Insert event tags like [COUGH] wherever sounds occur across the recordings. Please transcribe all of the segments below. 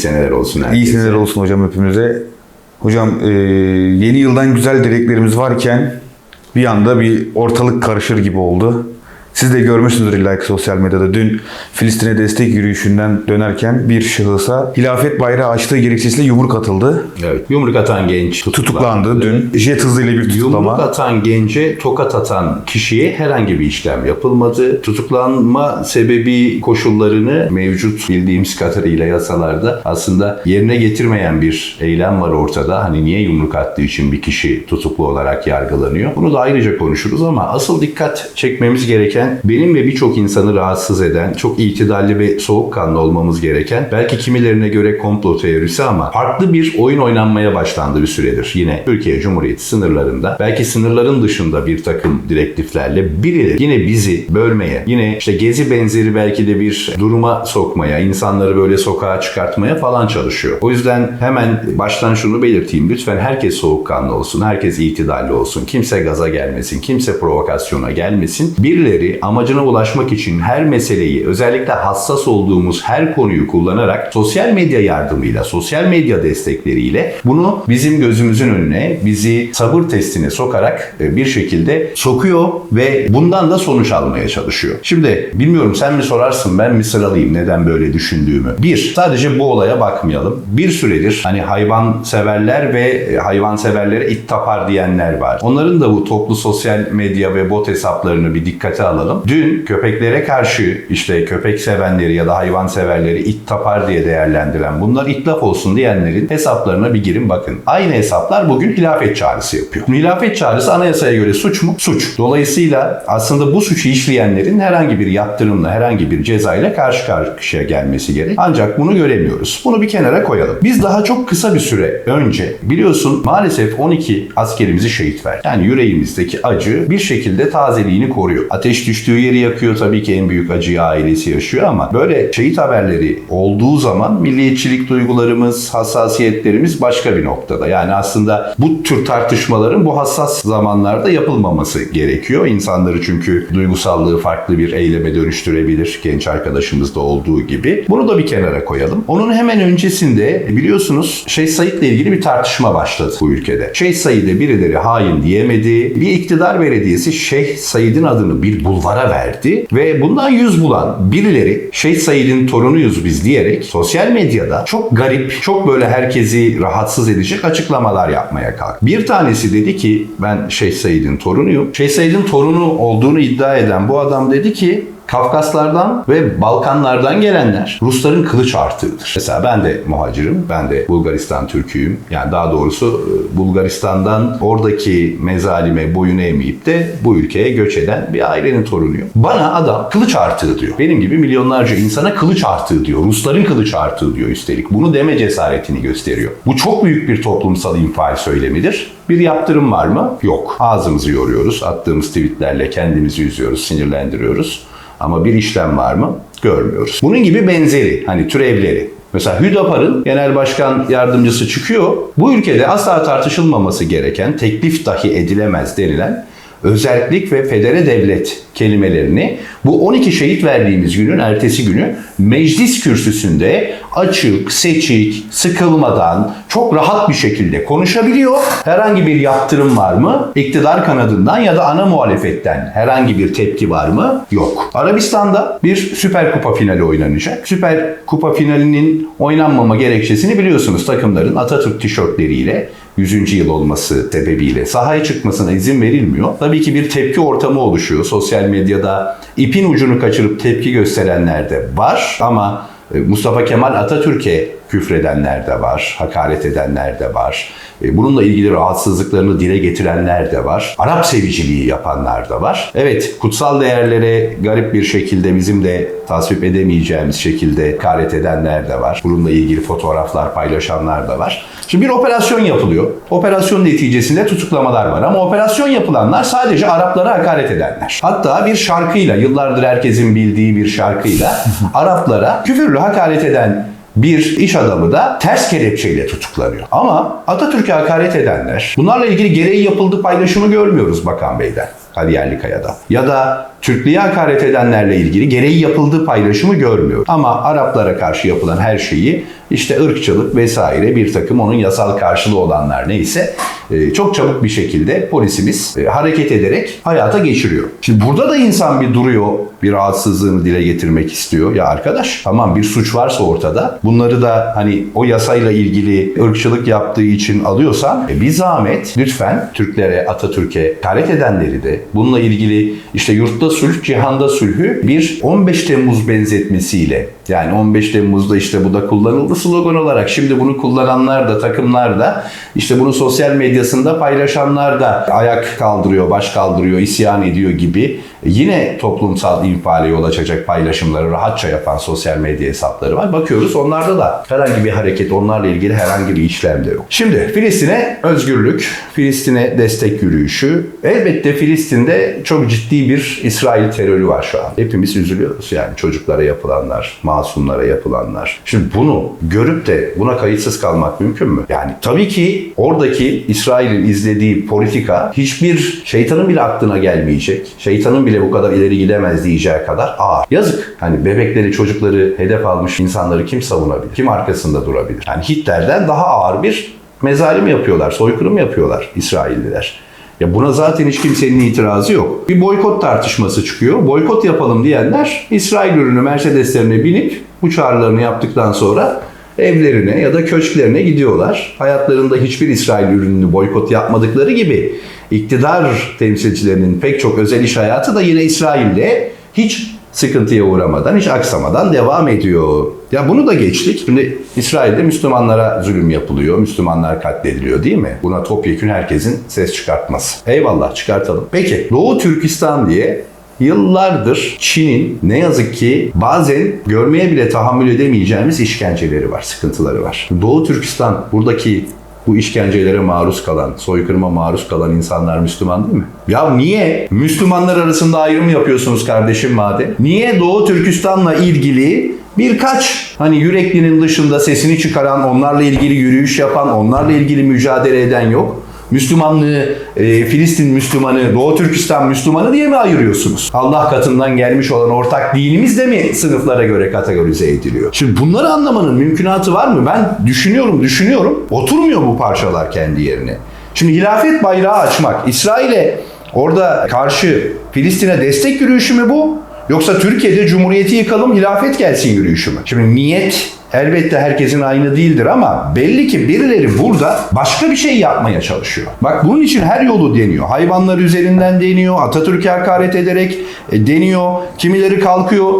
seneler olsun herkese. İyi seneler olsun hocam hepimize. Hocam e, yeni yıldan güzel dileklerimiz varken bir anda bir ortalık karışır gibi oldu. Siz de görmüşsünüzdür illa ki sosyal medyada. Dün Filistin'e destek yürüyüşünden dönerken bir şahısa hilafet bayrağı açtığı gerekçesiyle yumruk atıldı. Evet. Yumruk atan genç Tutuklandı dün. Jet hızıyla bir tutuklama. Yumruk atan gence tokat atan kişiye herhangi bir işlem yapılmadı. Tutuklanma sebebi koşullarını mevcut bildiğimiz kadarıyla yasalarda aslında yerine getirmeyen bir eylem var ortada. Hani niye yumruk attığı için bir kişi tutuklu olarak yargılanıyor? Bunu da ayrıca konuşuruz ama asıl dikkat çekmemiz gereken benim ve birçok insanı rahatsız eden, çok itidalli ve soğukkanlı olmamız gereken, belki kimilerine göre komplo teorisi ama farklı bir oyun oynanmaya başlandı bir süredir. Yine Türkiye Cumhuriyeti sınırlarında, belki sınırların dışında bir takım direktiflerle birileri yine bizi bölmeye, yine işte gezi benzeri belki de bir duruma sokmaya, insanları böyle sokağa çıkartmaya falan çalışıyor. O yüzden hemen baştan şunu belirteyim. Lütfen herkes soğukkanlı olsun, herkes itidalli olsun. Kimse gaza gelmesin, kimse provokasyona gelmesin. Birileri amacına ulaşmak için her meseleyi, özellikle hassas olduğumuz her konuyu kullanarak sosyal medya yardımıyla, sosyal medya destekleriyle bunu bizim gözümüzün önüne, bizi sabır testine sokarak e, bir şekilde sokuyor ve bundan da sonuç almaya çalışıyor. Şimdi bilmiyorum sen mi sorarsın ben mi sıralayayım neden böyle düşündüğümü. Bir, sadece bu olaya bakmayalım. Bir süredir hani hayvan severler ve e, hayvan severlere it tapar diyenler var. Onların da bu toplu sosyal medya ve bot hesaplarını bir dikkate alalım. Dün köpeklere karşı işte köpek sevenleri ya da hayvan severleri it tapar diye değerlendiren bunlar itlaf olsun diyenlerin hesaplarına bir girin bakın. Aynı hesaplar bugün hilafet çağrısı yapıyor. Hilafet çağrısı anayasaya göre suç mu? Suç. Dolayısıyla aslında bu suçu işleyenlerin herhangi bir yaptırımla, herhangi bir cezayla karşı karşıya gelmesi gerek. Ancak bunu göremiyoruz. Bunu bir kenara koyalım. Biz daha çok kısa bir süre önce biliyorsun maalesef 12 askerimizi şehit verdi. Yani yüreğimizdeki acı bir şekilde tazeliğini koruyor. Ateş düştüğü yeri yakıyor tabii ki en büyük acıyı ailesi yaşıyor ama böyle şehit haberleri olduğu zaman milliyetçilik duygularımız, hassasiyetlerimiz başka bir noktada. Yani aslında bu tür tartışmaların bu hassas zamanlarda yapılmaması gerekiyor. İnsanları çünkü duygusallığı farklı bir eyleme dönüştürebilir genç arkadaşımızda olduğu gibi. Bunu da bir kenara koyalım. Onun hemen öncesinde biliyorsunuz Şeyh Said'le ilgili bir tartışma başladı bu ülkede. Şeyh Said'e birileri hain diyemedi. Bir iktidar belediyesi Şeyh Said'in adını bir bulvara verdi ve bundan yüz bulan birileri Şeyh Said'in torunuyuz biz diyerek sosyal medyada çok garip, çok böyle herkesi rahatsız edecek açıklamalar yapmaya kalktı. Bir tanesi dedi ki ben Şeyh Said'in torunuyum. Şeyh Said'in torunu olduğunu iddia eden bu adam dedi ki Kafkaslardan ve Balkanlardan gelenler Rusların kılıç artığıdır. Mesela ben de muhacirim, ben de Bulgaristan Türküyüm. Yani daha doğrusu e, Bulgaristan'dan oradaki mezalime boyun eğmeyip de bu ülkeye göç eden bir ailenin torunuyum. Bana adam kılıç artığı diyor. Benim gibi milyonlarca insana kılıç artığı diyor. Rusların kılıç artığı diyor üstelik. Bunu deme cesaretini gösteriyor. Bu çok büyük bir toplumsal infial söylemidir. Bir yaptırım var mı? Yok. Ağzımızı yoruyoruz. Attığımız tweetlerle kendimizi üzüyoruz, sinirlendiriyoruz. Ama bir işlem var mı? Görmüyoruz. Bunun gibi benzeri, hani türevleri. Mesela Hüdapar'ın genel başkan yardımcısı çıkıyor. Bu ülkede asla tartışılmaması gereken, teklif dahi edilemez denilen özellik ve federe devlet kelimelerini bu 12 şehit verdiğimiz günün ertesi günü meclis kürsüsünde açık, seçik, sıkılmadan çok rahat bir şekilde konuşabiliyor. Herhangi bir yaptırım var mı? İktidar kanadından ya da ana muhalefetten herhangi bir tepki var mı? Yok. Arabistan'da bir Süper Kupa finali oynanacak. Süper Kupa finalinin oynanmama gerekçesini biliyorsunuz takımların Atatürk tişörtleriyle 100. yıl olması sebebiyle sahaya çıkmasına izin verilmiyor. Tabii ki bir tepki ortamı oluşuyor. Sosyal medyada ipin ucunu kaçırıp tepki gösterenler de var ama Mustafa Kemal Atatürk'e küfredenler de var, hakaret edenler de var. E, Bununla ilgili rahatsızlıklarını dile getirenler de var. Arap seviciliği yapanlar da var. Evet, kutsal değerlere garip bir şekilde bizim de tasvip edemeyeceğimiz şekilde hakaret edenler de var. Bununla ilgili fotoğraflar paylaşanlar da var. Şimdi bir operasyon yapılıyor. Operasyon neticesinde tutuklamalar var ama operasyon yapılanlar sadece Araplara hakaret edenler. Hatta bir şarkıyla, yıllardır herkesin bildiği bir şarkıyla [LAUGHS] Araplara küfürlü hakaret eden bir iş adamı da ters kelepçeyle tutuklanıyor. Ama Atatürk'e hakaret edenler, bunlarla ilgili gereği yapıldı paylaşımı görmüyoruz Bakan Bey'den. Ali Yerlikaya'da. Ya da Türklüğe hakaret edenlerle ilgili gereği yapıldığı paylaşımı görmüyor. Ama Araplara karşı yapılan her şeyi işte ırkçılık vesaire bir takım onun yasal karşılığı olanlar neyse e, çok çabuk bir şekilde polisimiz e, hareket ederek hayata geçiriyor. Şimdi burada da insan bir duruyor, bir rahatsızlığını dile getirmek istiyor. Ya arkadaş tamam bir suç varsa ortada bunları da hani o yasayla ilgili ırkçılık yaptığı için alıyorsan e, bir zahmet lütfen Türklere, Atatürk'e hakaret edenleri de bununla ilgili işte yurtta sulh, cihanda sulhü bir 15 Temmuz benzetmesiyle yani 15 Temmuz'da işte bu da kullanıldı slogan olarak. Şimdi bunu kullananlar da takımlar da işte bunu sosyal medyasında paylaşanlar da ayak kaldırıyor, baş kaldırıyor, isyan ediyor gibi yine toplumsal infiale yol açacak paylaşımları rahatça yapan sosyal medya hesapları var. Bakıyoruz onlarda da herhangi bir hareket, onlarla ilgili herhangi bir işlem de yok. Şimdi Filistin'e özgürlük, Filistin'e destek yürüyüşü. Elbette Filistin'de çok ciddi bir İsrail terörü var şu an. Hepimiz üzülüyoruz yani çocuklara yapılanlar, masumlara yapılanlar. Şimdi bunu görüp de buna kayıtsız kalmak mümkün mü? Yani tabii ki oradaki İsrail'in izlediği politika hiçbir şeytanın bile aklına gelmeyecek. Şeytanın bile bu kadar ileri gidemez diyeceği kadar ağır. Yazık. Hani bebekleri, çocukları hedef almış insanları kim savunabilir? Kim arkasında durabilir? Yani Hitler'den daha ağır bir mezalim yapıyorlar, soykırım yapıyorlar İsrailliler. Ya buna zaten hiç kimsenin itirazı yok. Bir boykot tartışması çıkıyor. Boykot yapalım diyenler İsrail ürünü Mercedeslerine binip bu çağrılarını yaptıktan sonra evlerine ya da köşklerine gidiyorlar. Hayatlarında hiçbir İsrail ürününü boykot yapmadıkları gibi iktidar temsilcilerinin pek çok özel iş hayatı da yine İsrail'de hiç sıkıntıya uğramadan, hiç aksamadan devam ediyor. Ya bunu da geçtik. Şimdi İsrail'de Müslümanlara zulüm yapılıyor, Müslümanlar katlediliyor değil mi? Buna topyekün herkesin ses çıkartması. Eyvallah çıkartalım. Peki Doğu Türkistan diye Yıllardır Çin'in ne yazık ki bazen görmeye bile tahammül edemeyeceğimiz işkenceleri var, sıkıntıları var. Doğu Türkistan buradaki bu işkencelere maruz kalan, soykırıma maruz kalan insanlar Müslüman değil mi? Ya niye Müslümanlar arasında ayrım yapıyorsunuz kardeşim madem? Niye Doğu Türkistan'la ilgili birkaç hani yüreklinin dışında sesini çıkaran, onlarla ilgili yürüyüş yapan, onlarla ilgili mücadele eden yok? Müslümanlığı, e, Filistin Müslümanı, Doğu Türkistan Müslümanı diye mi ayırıyorsunuz? Allah katından gelmiş olan ortak dinimiz de mi sınıflara göre kategorize ediliyor? Şimdi bunları anlamanın mümkünatı var mı? Ben düşünüyorum, düşünüyorum. Oturmuyor bu parçalar kendi yerine. Şimdi hilafet bayrağı açmak, İsrail'e orada karşı Filistin'e destek yürüyüşü mü bu? Yoksa Türkiye'de Cumhuriyeti yıkalım, hilafet gelsin yürüyüşü mü? Şimdi niyet elbette herkesin aynı değildir ama belli ki birileri burada başka bir şey yapmaya çalışıyor. Bak bunun için her yolu deniyor. Hayvanlar üzerinden deniyor, Atatürk'e hakaret ederek e, deniyor, kimileri kalkıyor.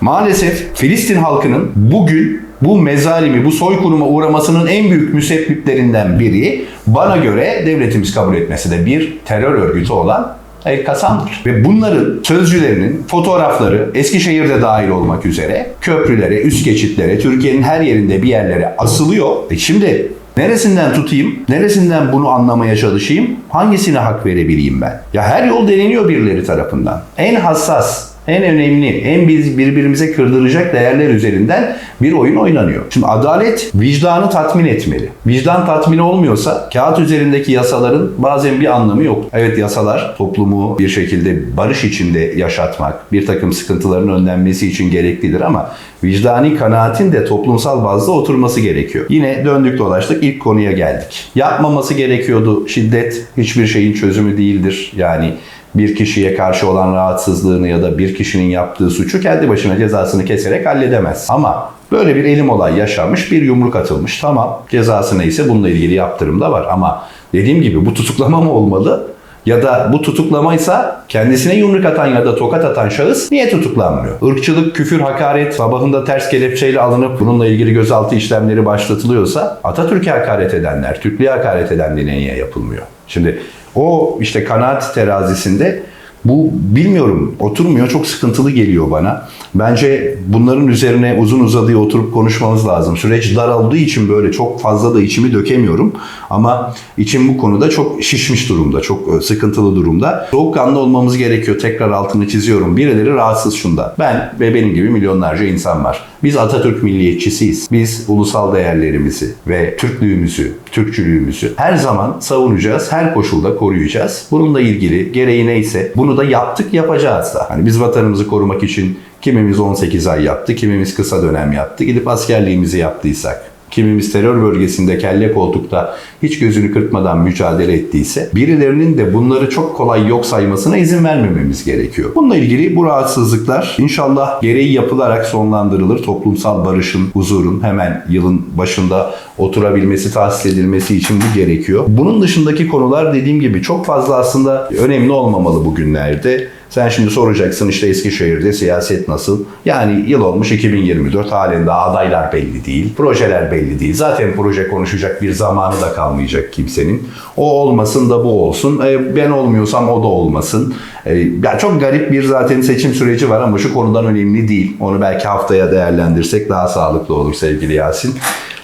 Maalesef Filistin halkının bugün bu mezalimi, bu soykırıma uğramasının en büyük müsebbiplerinden biri bana göre devletimiz kabul etmesi de bir terör örgütü olan El Kasam'dır. Ve bunların sözcülerinin fotoğrafları Eskişehir'de dahil olmak üzere köprülere, üst geçitlere, Türkiye'nin her yerinde bir yerlere asılıyor. E şimdi neresinden tutayım, neresinden bunu anlamaya çalışayım, hangisine hak verebileyim ben? Ya her yol deneniyor birileri tarafından. En hassas, en önemli, en biz birbirimize kırdıracak değerler üzerinden bir oyun oynanıyor. Şimdi adalet vicdanı tatmin etmeli. Vicdan tatmini olmuyorsa kağıt üzerindeki yasaların bazen bir anlamı yok. Evet yasalar toplumu bir şekilde barış içinde yaşatmak, bir takım sıkıntıların önlenmesi için gereklidir ama vicdani kanaatin de toplumsal bazda oturması gerekiyor. Yine döndük dolaştık ilk konuya geldik. Yapmaması gerekiyordu. Şiddet hiçbir şeyin çözümü değildir. Yani bir kişiye karşı olan rahatsızlığını ya da bir kişinin yaptığı suçu kendi başına cezasını keserek halledemez. Ama böyle bir elim olay yaşanmış, bir yumruk atılmış. Tamam cezası neyse bununla ilgili yaptırım da var. Ama dediğim gibi bu tutuklama mı olmalı? Ya da bu tutuklamaysa kendisine yumruk atan ya da tokat atan şahıs niye tutuklanmıyor? Irkçılık, küfür, hakaret sabahında ters kelepçeyle alınıp bununla ilgili gözaltı işlemleri başlatılıyorsa Atatürk'e hakaret edenler, Türklüğe hakaret edenler niye yapılmıyor? Şimdi o işte kanaat terazisinde bu bilmiyorum oturmuyor çok sıkıntılı geliyor bana. Bence bunların üzerine uzun uzadıya oturup konuşmamız lazım. Süreç daraldığı için böyle çok fazla da içimi dökemiyorum. Ama içim bu konuda çok şişmiş durumda, çok sıkıntılı durumda. Soğukkanlı olmamız gerekiyor. Tekrar altını çiziyorum. Birileri rahatsız şunda. Ben ve benim gibi milyonlarca insan var. Biz Atatürk milliyetçisiyiz. Biz ulusal değerlerimizi ve Türklüğümüzü, Türkçülüğümüzü her zaman savunacağız, her koşulda koruyacağız. Bununla ilgili gereği neyse bunu da yaptık, yapacağız da. Hani biz vatanımızı korumak için kimimiz 18 ay yaptı, kimimiz kısa dönem yaptı. Gidip askerliğimizi yaptıysak, kimimiz terör bölgesinde kelle koltukta hiç gözünü kırpmadan mücadele ettiyse birilerinin de bunları çok kolay yok saymasına izin vermememiz gerekiyor. Bununla ilgili bu rahatsızlıklar inşallah gereği yapılarak sonlandırılır. Toplumsal barışın, huzurun hemen yılın başında oturabilmesi, tahsis edilmesi için bu gerekiyor. Bunun dışındaki konular dediğim gibi çok fazla aslında önemli olmamalı bugünlerde. Sen şimdi soracaksın işte Eskişehir'de siyaset nasıl? Yani yıl olmuş 2024 halen daha adaylar belli değil. Projeler belli değil. Zaten proje konuşacak bir zamanı da kalmayacak kimsenin. O olmasın da bu olsun. E, ben olmuyorsam o da olmasın. E, ya çok garip bir zaten seçim süreci var ama şu konudan önemli değil. Onu belki haftaya değerlendirsek daha sağlıklı olur sevgili Yasin.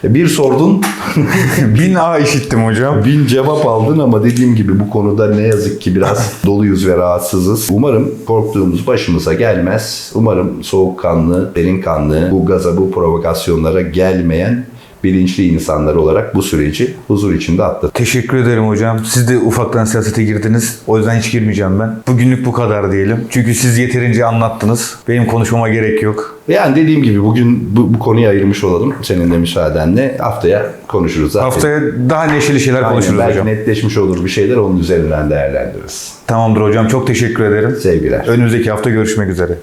Bir sordun [LAUGHS] Bin A işittim hocam. Bin cevap aldın ama dediğim gibi bu konuda ne yazık ki biraz [LAUGHS] doluyuz ve rahatsızız. Umarım korktuğumuz başımıza gelmez. Umarım soğukkanlı, derin kanlı, bu gaza, bu provokasyonlara gelmeyen bilinçli insanlar olarak bu süreci huzur içinde atlatırız. Teşekkür ederim hocam. Siz de ufaktan siyasete girdiniz. O yüzden hiç girmeyeceğim ben. Bugünlük bu kadar diyelim. Çünkü siz yeterince anlattınız. Benim konuşmama gerek yok. Yani dediğim gibi bugün bu, bu konuyu ayırmış olalım senin de müsaadenle. Haftaya konuşuruz zaten. Haftaya daha neşeli şeyler Aynen, konuşuruz belki hocam. netleşmiş olur bir şeyler onun üzerinden değerlendiririz. Tamamdır hocam. Çok teşekkür ederim. Sevgiler. Önümüzdeki hafta görüşmek üzere.